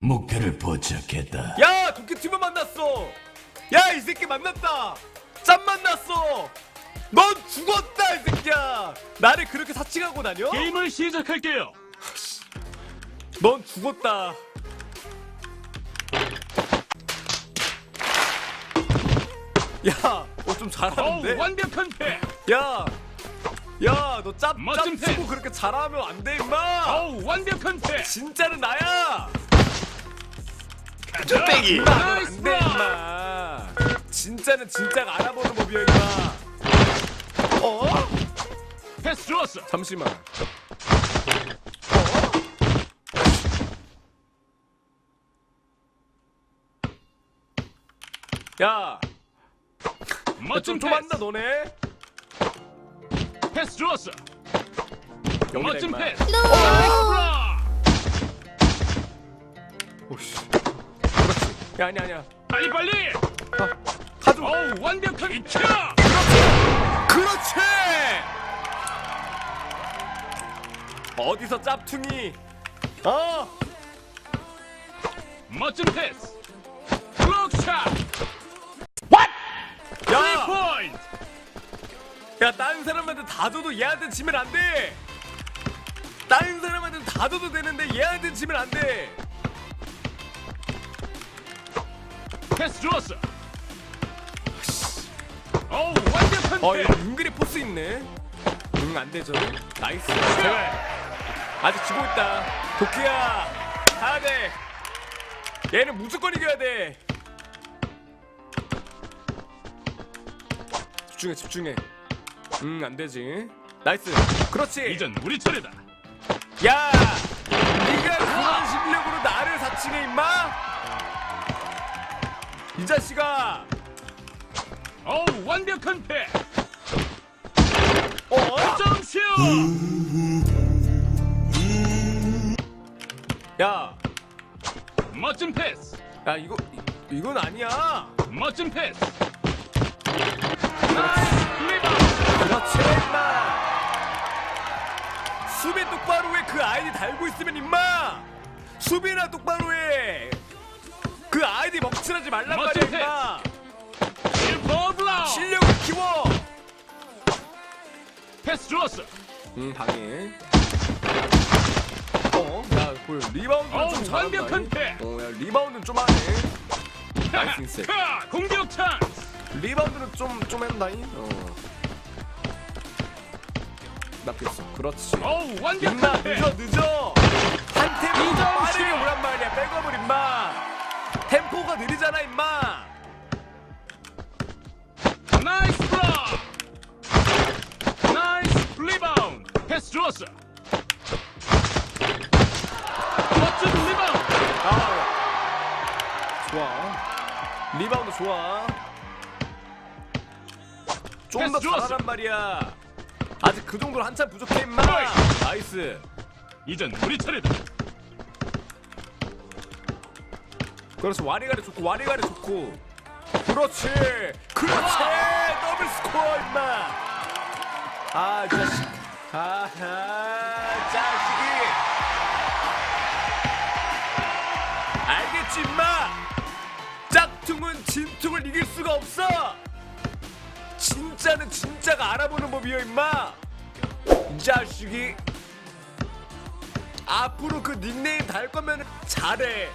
목표를 포착했다. 야 도끼튜브 만났어. 야 이 새끼 만났다. 짠 만났어. 넌 죽었다 이 새끼야. 나를 그렇게 사칭하고 다녀? 게임을 시작할게요. 넌 죽었다. 야, 너 좀 잘하는데? 완벽한 패. 야, 야, 너 짭, 멋진 짭 치고 패. 그렇게 잘하면 안 돼, 임마! 어우, 완벽한 패. 진짜는 나야! 넌 나이스 안 돼, 볼. 임마! 진짜는 진짜가 알아보는 법이야, 임마! 어? 패스 좋았어. 잠시만. 어? 야, 멋진 좀, 좀 패스. 한다, 너네? 패스 좋았어. 멋진. 패스. 오씨. 그렇지. 야, 아니야, 아니야. 빨리 빨리. 가져. 어우, 완벽한 이차. 그렇지! 어디서 짭퉁이? 어? 멋진 패스. 블록샷. 야, 다른 사람한테 다 줘도 얘한테 지면 안 돼! 다른 사람한테 다 줘도 되는데 얘한테 지면 안 돼! 패스 좋았어. 어우, 완벽한 어. 은근히 포스 있네. 응, 안 되죠. 나이스. 제발. 아직 지고 있다. 도끼야, 가야 돼. 얘는 무조건 이겨야 돼. 집중해, 집중해. 응, 안 되지. 나이스. 그렇지. 이젠 우리 차례다. 야, 네가 그런 실력으로 나를 사칭해 임마? 이 자식아. 어우, 완벽한 패스. 어? 점슛. 야, 멋진 패스. 야 이거 이- 이건 아니야. 멋진 패스. 나이스 수비나 똑바로 해. 그 아이디 먹칠하지 말란 멋진 말이야 블라우. 실력을 키워. 패스 좋았어. 응 방해. 어, 야, 볼 리바운드 어우, 좀 잘한다. 완벽한 패. 어, 야 리바운드 좀 하네. 나이스 인셋. 하, 공격 찬스. 리바운드는 좀좀 했나이? 어. 나쁘겠어. 그렇지. 어우, 임마 완벽한 패스. 늦어 늦어. 한 템포 빠르게 슛. 오란 말이야. 백업을 임마. 템포가 느리잖아 임마. 나이스 블락. 나이스 리바운드. 패스 좋았어. 멋진 리바운드. 아. 좋아. 리바운드 좋아. 좀더 패스 좋았어. 잘하란 말이야. 아직 그 정도로 한참 부족해 임마. 나이스. 이젠 우리 차례다. 그렇지 와리가리 좋고 와리가리 좋고. 그렇지! 그렇지! 더블 스코어 임마! 아이 자식. 아하 자식이. 알겠지 임마? 짝퉁은 진퉁을 이길 수가 없어! 진짜는 진짜가 알아보는 법이여 임마! 이 자식이 앞으로 그 닉네임 달 거면 잘해